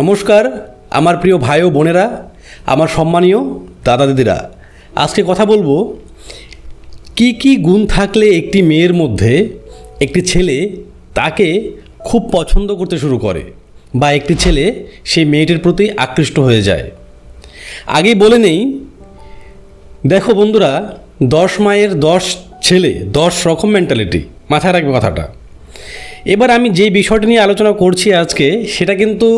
নমস্কার, আমার প্রিয় ভাই ও বোনেরা, আমার সম্মানীয় দাদা দিদিরা। আজকে কথা বলব, কি কি গুণ থাকলে একটি মেয়ের মধ্যে একটি ছেলে তাকে খুব পছন্দ করতে শুরু করে বা একটি ছেলে সেই মেয়েটির প্রতি আকৃষ্ট হয়ে যায়। আগেই বলে নেই, দেখো বন্ধুরা, দশ মায়ের দশ ছেলে, দশ রকম মেন্টালিটি মাথায় রাখবে কথাটা। এবার আমি যে বিষয়টি নিয়ে আলোচনা করছি আজকে, সেটা কিন্তু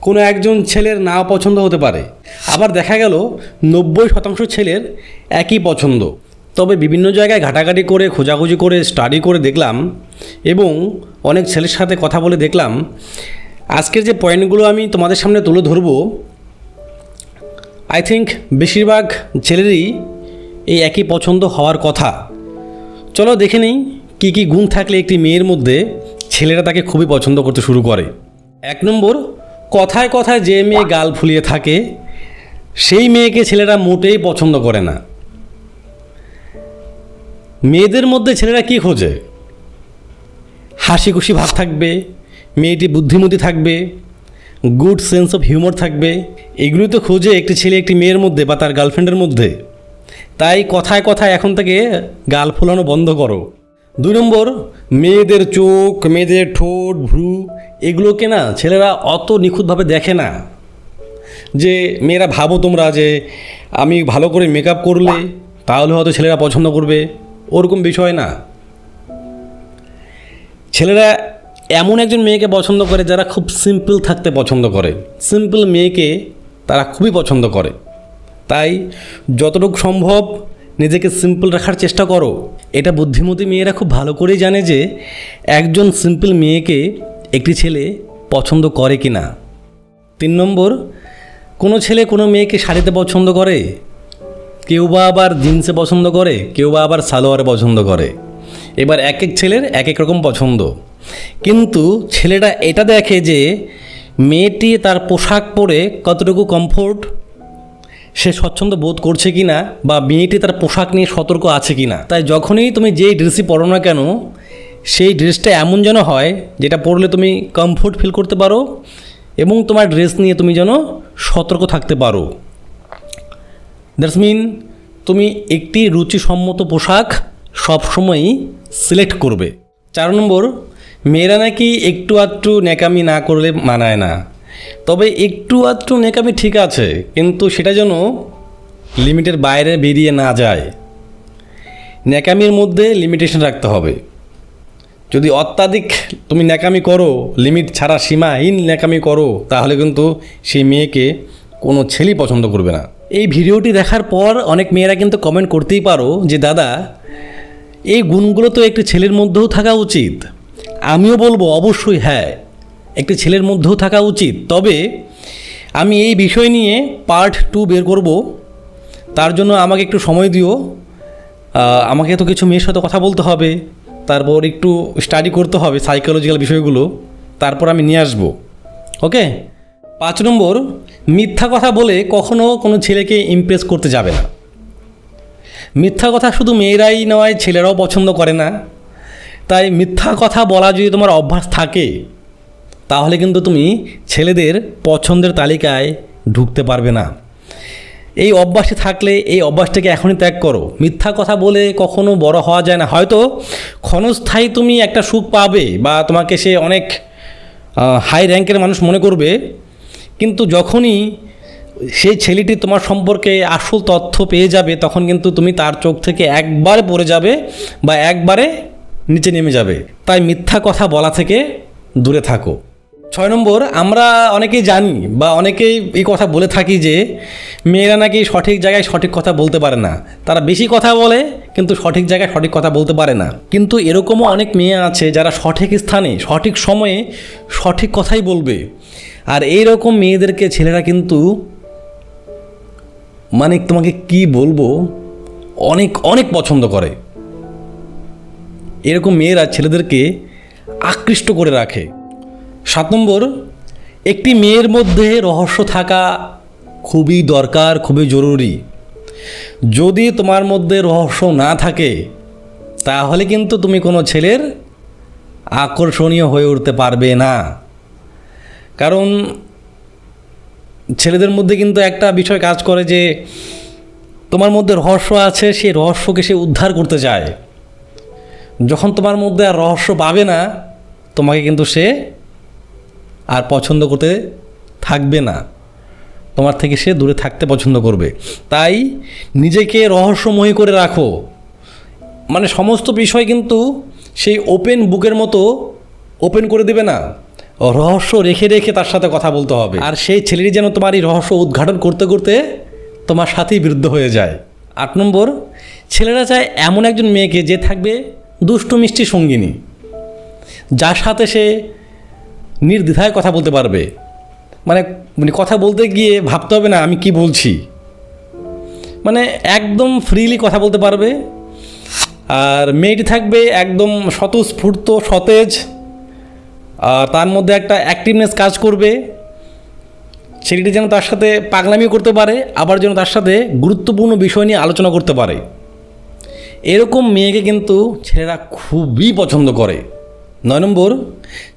কোনো একজন ছেলের না পছন্দ হতে পারে। আবার দেখা গেল, নব্বই শতাংশ ছেলের একই পছন্দ। তবে বিভিন্ন জায়গায় ঘাটাঘাটি করে, খোঁজাখুঁজি করে স্টাডি করে দেখলাম এবং অনেক ছেলের সাথে কথা বলে দেখলাম। আজকের যে পয়েন্টগুলো আমি তোমাদের সামনে তুলে ধরবো আই থিঙ্ক বেশিরভাগ ছেলেরই এই একই পছন্দ হওয়ার কথা। চলো দেখে নেই কী কী গুণ থাকলে একটি মেয়ের মধ্যে ছেলেরা তাকে খুবই পছন্দ করতে শুরু করে। এক নম্বর কথায় কথায় যে মেয়ে গাল ফুলিয়ে থাকে, সেই মেয়েকে ছেলেরা মোটেই পছন্দ করে না। মেয়েদের মধ্যে ছেলেরা কি খোঁজে? হাসি খুশি ভাব থাকবে, মেয়েটি বুদ্ধিমতী থাকবে, গুড সেন্স অফ হিউমার থাকবে। এগুলো তো খোঁজে একটি ছেলে একটি মেয়ের মধ্যে বা তার গার্লফ্রেন্ডের মধ্যে। তাই কথায় কথায় এখন থেকে গাল ফোলানো বন্ধ করো। দুই নম্বর, মেয়েদের চোখ, মেয়েদের ঠোঁট, ভ্রু, এগুলোকে না ছেলেরা অত নিখুঁতভাবে দেখে না। যে মেয়েরা ভাবো তোমরা যে আমি ভালো করে মেকআপ করলে তাহলে হয়তো ছেলেরা পছন্দ করবে, ওরকম বিষয় না। ছেলেরা এমন একজন মেয়েকে পছন্দ করে যারা খুব সিম্পল থাকতে পছন্দ করে। সিম্পল মেয়েকে তারা খুবই পছন্দ করে। তাই যতটুকু সম্ভব নিজেকে সিম্পল রাখার চেষ্টা করো। এটা বুদ্ধিমতী মেয়েরা খুব ভালো করেই জানে যে একজন সিম্পল মেয়েকে একটি ছেলে পছন্দ করে কি না তিন নম্বর, কোনো ছেলে কোনো মেয়েকে শাড়িতে পছন্দ করে, কেউ বা আবার জিন্সে পছন্দ করে, কেউ বা আবার সালোয়ারে পছন্দ করে। এবার এক এক ছেলের এক এক রকম পছন্দ। কিন্তু ছেলেটা এটা দেখে যে মেয়েটি তার পোশাক পরে কতটুকু কমফোর্ট সে স্বচ্ছন্দ বোধ করছে কি না বা মেয়েটি তার পোশাক নিয়ে সতর্ক আছে কি না তাই যখনই তুমি যেই ড্রেসই পরো না কেন, সেই ড্রেসটা এমন যেন হয় যেটা পরলে তুমি কমফোর্ট ফিল করতে পারো এবং তোমার ড্রেস নিয়ে তুমি যেন সতর্ক থাকতে পারো। দ্যাটস মিন তুমি একটি রুচিসম্মত পোশাক সবসময়ই সিলেক্ট করবে। চার নম্বর, মেয়েরা নাকি একটু আধটু ন্যাকামি না করলে মানায় না। তবে একটু আধটু ন্যাকামি ঠিক আছে, কিন্তু সেটা যেন লিমিটের বাইরে বেরিয়ে না যায়। ন্যাকামির মধ্যে লিমিটেশন রাখতে হবে। যদি অত্যাধিক তুমি ন্যাকামি করো লিমিট ছাড়া সীমাহীন ন্যাকামি করো, তাহলে কিন্তু সেই মেয়েকে কোনো ছেলেই পছন্দ করবে না। এই ভিডিওটি দেখার পর অনেক মেয়েরা কিন্তু কমেন্ট করতেই পারো যে, দাদা, এই গুণগুলো তো একটি ছেলের মধ্যেও থাকা উচিত। আমিও বলব, অবশ্যই হ্যাঁ। একটি ছেলের মধ্যেও থাকা উচিত। তবে আমি এই বিষয় নিয়ে পার্ট টু বের করব। তার জন্য আমাকে একটু সময় দিও। আমাকে তো কিছু মেয়ের সাথে কথা বলতে হবে। তারপর একটু স্টাডি করতে হবে সাইকোলজিক্যাল বিষয়গুলো। তারপর আমি নিয়ে আসব। ওকে পাঁচ নম্বর, মিথ্যা কথা বলে কখনো কোনো ছেলেকে ইমপ্রেস করতে যাবে না। মিথ্যা কথা শুধু মেয়েরাই নয়, ছেলেরাও পছন্দ করে না। তাই মিথ্যা কথা বলা যদি তোমার অভ্যাস থাকে তাহলে কিন্তু তুমি ছেলেদের পছন্দের তালিকায় ঢুকতে পারবে না। এই অভ্যাসে থাকলে এই অভ্যাসটাকে এখনই ত্যাগ করো। মিথ্যা কথা বলে কখনো বড় হওয়া যায় না। হয়তো ক্ষণস্থায়ী তুমি একটা সুখ পাবে বা তোমাকে সে অনেক হাই র্যাঙ্কের মানুষ মনে করবে। কিন্তু যখনই সেই ছেলেটি তোমার সম্পর্কে আসল তথ্য পেয়ে যাবে, তখন কিন্তু তুমি তার চোখ থেকে একবারে পড়ে যাবে বা একবারে নিচে নেমে যাবে। তাই মিথ্যা কথা বলা থেকে দূরে থাকো। ছয় নম্বর, আমরা অনেকেই জানি বা অনেকেই এই কথা বলে থাকি যে মেয়েরা নাকি সঠিক জায়গায় সঠিক কথা বলতে পারে না। তারা বেশি কথা বলে, কিন্তু সঠিক জায়গায় সঠিক কথা বলতে পারে না। কিন্তু এরকমও অনেক মেয়ে আছে যারা সঠিক স্থানে, সঠিক সময়ে সঠিক কথাই বলবে। আর এই রকম মেয়েদেরকে ছেলেরা কিন্তু মানে তোমাকে কি বলব, অনেক অনেক পছন্দ করে। এরকম মেয়েরা ছেলেদেরকে আকৃষ্ট করে রাখে। সাত নম্বর, একটি মেয়ের মধ্যে রহস্য থাকা খুবই দরকার, খুবই জরুরি। যদি তোমার মধ্যে রহস্য না থাকে, তাহলে কিন্তু তুমি কোনো ছেলের আকর্ষণীয় হয়ে উঠতে পারবে না। কারণ ছেলেদের মধ্যে কিন্তু একটা বিষয় কাজ করে যে, তোমার মধ্যে রহস্য আছে, সেই রহস্যকে সে উদ্ধার করতে চায়। যখন তোমার মধ্যে আর রহস্য পাবে না, তোমাকে কিন্তু সে আর পছন্দ করতে থাকবে না। তোমার থেকে সে দূরে থাকতে পছন্দ করবে। তাই নিজেকে রহস্যময়ী করে রাখো। মানে সমস্ত বিষয় কিন্তু সেই ওপেন বুকের মতো ওপেন করে দেবে না। রহস্য রেখে রেখে তার সাথে কথা বলতে হবে। আর সেই ছেলেটি যেন তোমার এই রহস্য উদ্ঘাটন করতে করতে তোমার সাথেই বিরুদ্ধ হয়ে যায়। আট নম্বর, ছেলেরা চায় এমন একজন মেয়েকে যে থাকবে দুষ্টু মিষ্টি সঙ্গিনী। যার সাথে সে নির্দ্বিধায় কথা বলতে পারবে। মানে মানে কথা বলতে গিয়ে ভাবতে হবে না, আমি কি বলছি। মানে একদম ফ্রিলি কথা বলতে পারবে। আর মেয়েটি থাকবে একদম স্বতঃস্ফূর্ত, সতেজ। আর তার মধ্যে একটা অ্যাক্টিভনেস কাজ করবে। ছেলেটি যেন তার সাথে পাগলামিও করতে পারে, আবার যেন তার সাথে গুরুত্বপূর্ণ বিষয় নিয়ে আলোচনা করতে পারে। এরকম মেয়েকে কিন্তু ছেলেরা খুবই পছন্দ করে। নয় নম্বর,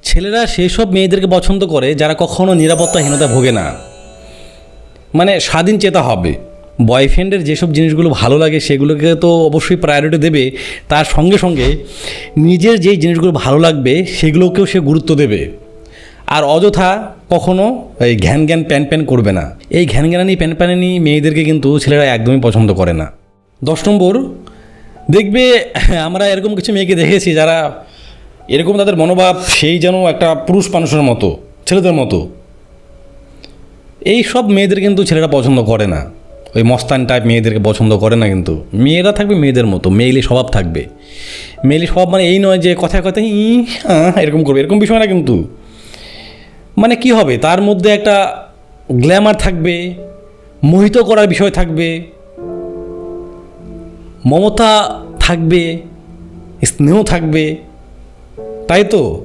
ছেলেরা সেই সব মেয়েদেরকে পছন্দ করে যারা কখনো নিরাপত্তাহীনতা ভোগে না। মানে স্বাধীন চেতা হবে। বয়ফ্রেন্ডের যেসব জিনিসগুলো ভালো লাগে সেগুলোকে তো অবশ্যই প্রায়োরিটি দেবে। তার সঙ্গে সঙ্গে নিজের যেই জিনিসগুলো ভালো লাগবে সেগুলোকেও সে গুরুত্ব দেবে। আর অযথা কখনো এই ঘ্যান জ্ঞান প্যান প্যান করবে না। এই ঘ্যান জ্ঞানানি প্যান প্যানানি মেয়েদেরকে কিন্তু ছেলেরা একদমই পছন্দ করে না। দশ নম্বর, দেখবে আমরা এরকম কিছু মেয়েকে দেখেছি যারা এরকম তাদের মনোভাব, সেই যেন একটা পুরুষ মানুষের মতো, ছেলেদের মতো। এই সব মেয়েদের কিন্তু ছেলেরা পছন্দ করে না। ওই মস্তান টাইপ মেয়েদেরকে পছন্দ করে না কিন্তু। মেয়েরা থাকবে মেয়েদের মতো, মেয়েলি স্বভাব থাকবে। মেয়েলি স্বভাব মানে এই নয় যে কথায় কথায় ই হ্যাঁ এরকম করবে, এরকম বিষয় না কিন্তু। মানে কি হবে? তার মধ্যে একটা গ্ল্যামার থাকবে, মোহিত করার বিষয় থাকবে, মমতা থাকবে, স্নেহ থাকবে তাই তো?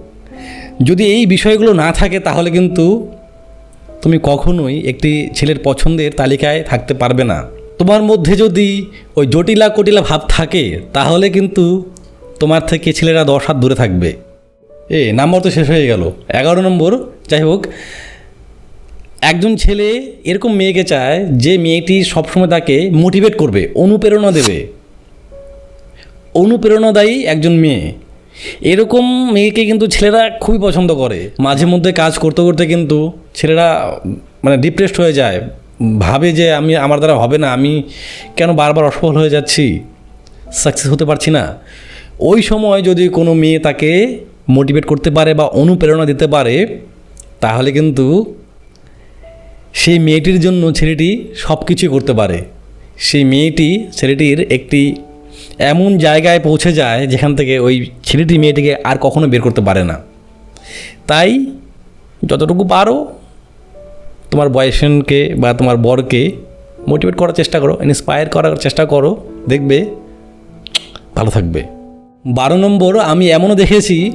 যদি এই বিষয়গুলো না থাকে, তাহলে কিন্তু তুমি কখনোই একটি ছেলের পছন্দের তালিকায় থাকতে পারবে না। তোমার মধ্যে যদি ওই জটিলা কটিলা ভাব থাকে, তাহলে কিন্তু তোমার থেকে ছেলেরা দশ হাত দূরে থাকবে। এ, নাম্বার তো শেষ হয়ে গেল। এগারো নম্বর, যাই হোক, একজন ছেলে এরকম মেয়েকে চায় যে মেয়েটি সবসময় তাকে মোটিভেট করবে, অনুপ্রেরণা দেবে। অনুপ্রেরণাদায়ী একজন মেয়ে। এরকম মেয়েকে কিন্তু ছেলেরা খুবই পছন্দ করে। মাঝে মধ্যে কাজ করতে করতে কিন্তু ছেলেরা মানে ডিপ্রেসড হয়ে যায়। ভাবে যে আমি, আমার দ্বারা হবে না, আমি কেন বারবার অসফল হয়ে যাচ্ছি? সাকসেস হতে পারছি না। ওই সময় যদি কোনো মেয়ে তাকে মোটিভেট করতে পারে বা অনুপ্রেরণা দিতে পারে, তাহলে কিন্তু সেই মেয়েটির জন্য ছেলেটি সব কিছুই করতে পারে। সেই মেয়েটি, ছেলেটির একটি এমন জায়গায় পৌঁছে যায় যেখান থেকে ওই ছেলেটি মেয়েটিকে আর কখনো বের করতে পারে না। তাই যতটুকু পারো তোমার বয়ফ্রেন্ডকে বা তোমার বরকে মোটিভেট করার চেষ্টা করো ইন্সপায়ার করার চেষ্টা করো দেখবে ভালো থাকবে। বারো নম্বর আমি এমনও দেখেছি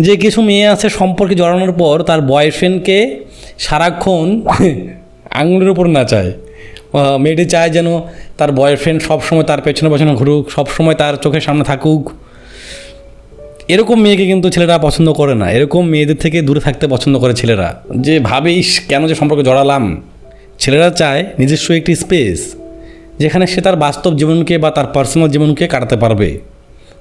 যে কিছু মেয়ে আছে সম্পর্কে জড়ানোর পর তার বয়ফ্রেন্ডকে সারাক্ষণ আঙুলের উপর না চায় আহ, মেয়েটি চায় যেন তার বয়ফ্রেন্ড সবসময় তার পেছনে পেছনে ঘুরুক, সবসময় তার চোখের সামনে থাকুক। এরকম মেয়েকে কিন্তু ছেলেরা পছন্দ করে না। এরকম মেয়েদের থেকে দূরে থাকতে পছন্দ করে ছেলেরা। যে ভাবে কেন যে সম্পর্কে জড়ালাম? ছেলেরা চায় নিজস্ব একটি স্পেস যেখানে সে তার বাস্তব জীবনকে বা তার পার্সোনাল জীবনকে কাটাতে পারবে।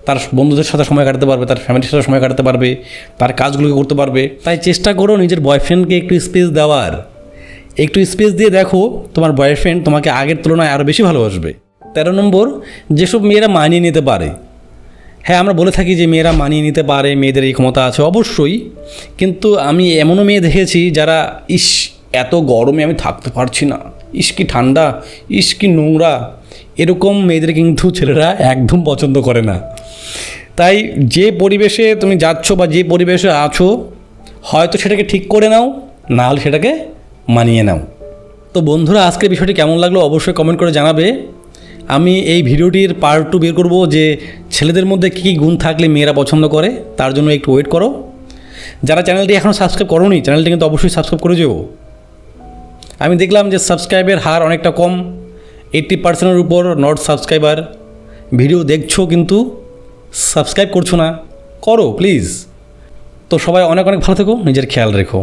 তার বন্ধুদের সাথে সময় কাটাতে পারবে, তার ফ্যামিলির সাথে সময় কাটাতে পারবে, তার কাজগুলোকে করতে পারবে। তাই চেষ্টা করো নিজের বয়ফ্রেন্ডকে একটু স্পেস দেওয়ার। একটু স্পেস দিয়ে দেখো, তোমার বয়ফ্রেন্ড তোমাকে আগের তুলনায় আরও বেশি ভালোবাসবে। তেরো নম্বর, যেসব মেয়েরা মানিয়ে নিতে পারে। হ্যাঁ আমরা বলে থাকি যে মেয়েরা মানিয়ে নিতে পারে, মেয়েদের এই ক্ষমতা আছে অবশ্যই। কিন্তু আমি এমনও মেয়ে দেখেছি যারা, ইস, এত গরমে আমি থাকতে পারছি না। ইস, কি ঠান্ডা। ইস, কি নোংরা। এরকম মেয়েদের কিন্তু ছেলেরা একদম পছন্দ করে না। তাই যে পরিবেশে তুমি যাচ্ছ বা যে পরিবেশে আছো, হয়তো সেটাকে ঠিক করে নাও, না হলে সেটাকে মানিয়ে নাও। তো বন্ধুরা, আজকের বিষয়টি কেমন লাগল অবশ্যই কমেন্ট করে জানাবে। আমি এই ভিডিওটির পার্ট টু বের করব যে ছেলেদের মধ্যে কী কী গুণ থাকলে মেয়েরা পছন্দ করে, তার জন্য একটু ওয়েট করো। যারা চ্যানেলটি এখনও সাবস্ক্রাইব করোনি, চ্যানেলটি কিন্তু অবশ্যই সাবস্ক্রাইব করে যেও। আমি দেখলাম যে সাবস্ক্রাইবের হার অনেকটা কম এইট্টি পার্সেন্টের উপর নট সাবস্ক্রাইবার ভিডিও দেখছ কিন্তু সাবস্ক্রাইব করছ না, করো প্লিজ তো সবাই অনেক অনেক ভালো থেকো, নিজের খেয়াল রেখো।